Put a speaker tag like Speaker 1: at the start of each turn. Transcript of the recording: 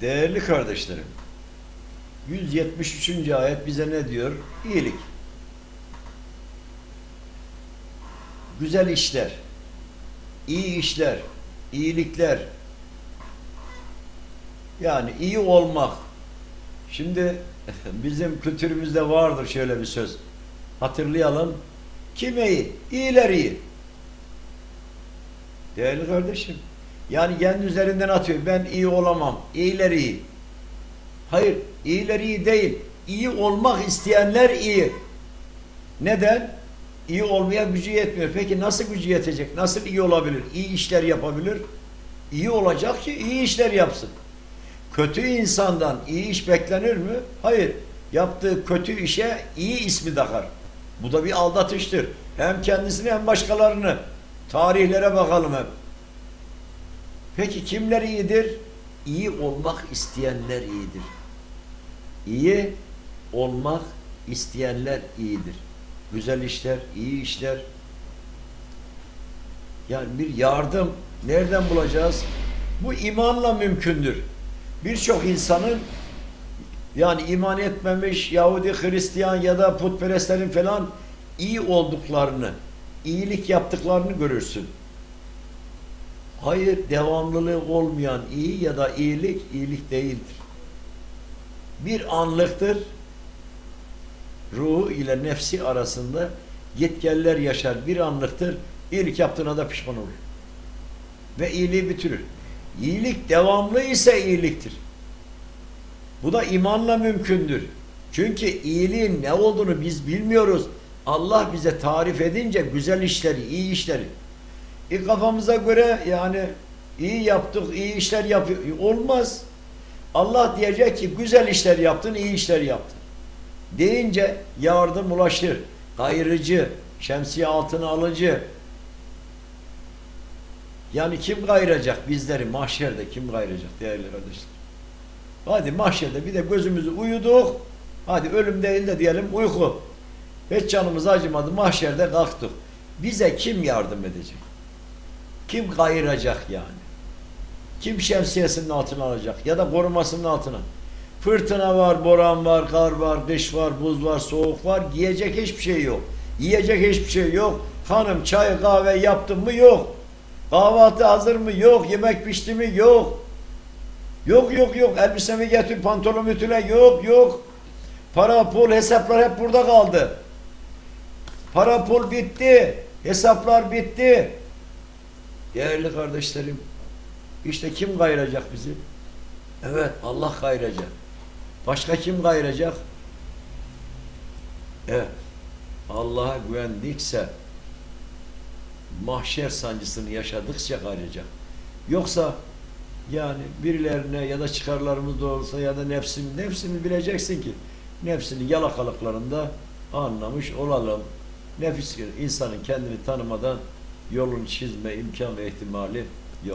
Speaker 1: Değerli kardeşlerim, 173. ayet bize ne diyor? İyilik. Güzel işler, iyi işler, iyilikler. Yani iyi olmak. Şimdi bizim kültürümüzde vardır şöyle bir söz. Hatırlayalım. Kim iyi? İyiler iyi. Değerli kardeşim. Yani kendi üzerinden atıyor. Ben iyi olamam. İyiler iyi. Hayır. iyiler iyi değil. İyi olmak isteyenler iyi. Neden? İyi olmaya gücü yetmiyor. Peki nasıl gücü yetecek? Nasıl iyi olabilir? İyi işler yapabilir. İyi olacak ki iyi işler yapsın. Kötü insandan iyi iş beklenir mi? Hayır. Yaptığı kötü işe iyi ismi takar. Bu da bir aldatıştır. Hem kendisini hem başkalarını. Tarihlere bakalım hep. Peki kimler iyidir? İyi olmak isteyenler iyidir. İyi olmak isteyenler iyidir. Güzel işler, iyi işler. Yani bir yardım nereden bulacağız? Bu imanla mümkündür. Birçok insanın yani iman etmemiş Yahudi, Hristiyan ya da putperestlerin falan iyi olduklarını, iyilik yaptıklarını görürsün. Hayır, devamlılığı olmayan iyi ya da iyilik, iyilik değildir. Bir anlıktır, ruhu ile nefsi arasında gitgeller yaşar. Bir anlıktır, iyilik yaptığına da pişman olur. Ve iyiliği bitirir. İyilik devamlı ise iyiliktir. Bu da imanla mümkündür. Çünkü iyiliğin ne olduğunu biz bilmiyoruz. Allah bize tarif edince güzel işleri, iyi işleri. E kafamıza göre yani iyi yaptık, iyi işler yapıyor. Olmaz. Allah diyecek ki güzel işler yaptın, iyi işler yaptın. Deyince yardım ulaşır. Gayrıcı, şemsiye altına alıcı. Yani kim gayıracak bizleri mahşerde kim gayıracak değerli kardeşler? Hadi mahşerde bir de gözümüzü uyuduk. Hadi ölüm değil de diyelim uyku. Hiç canımız acımadı mahşerde kalktık. Bize kim yardım edecek? Kim kayıracak yani? Kim şemsiyesinin altına alacak ya da korumasının altına? Fırtına var, boran var, kar var, kış var, buz var, soğuk var. Giyecek hiçbir şey yok. Yiyecek hiçbir şey yok. Hanım çay kahve yaptın mı? Yok. Kahvaltı hazır mı? Yok. Yemek pişti mi? Yok. Yok yok yok. Elbisemi getir, pantolon ütüle. Yok yok. Para, pul, hesaplar hep burada kaldı. Para, pul bitti. Hesaplar bitti. Değerli kardeşlerim, işte kim kayıracak bizi? Evet, Allah kayıracak. Başka kim kayıracak? Evet, Allah'a güvendikse, mahşer sancısını yaşadıkça kayıracak. Yoksa yani birilerine ya da çıkarlarımız olsa ya da nefsim, nefsini bileceksin ki nefsini yalakalıklarında anlamış olalım. Nefis insanın kendini tanımadan yolunu çizme imkan ve ihtimali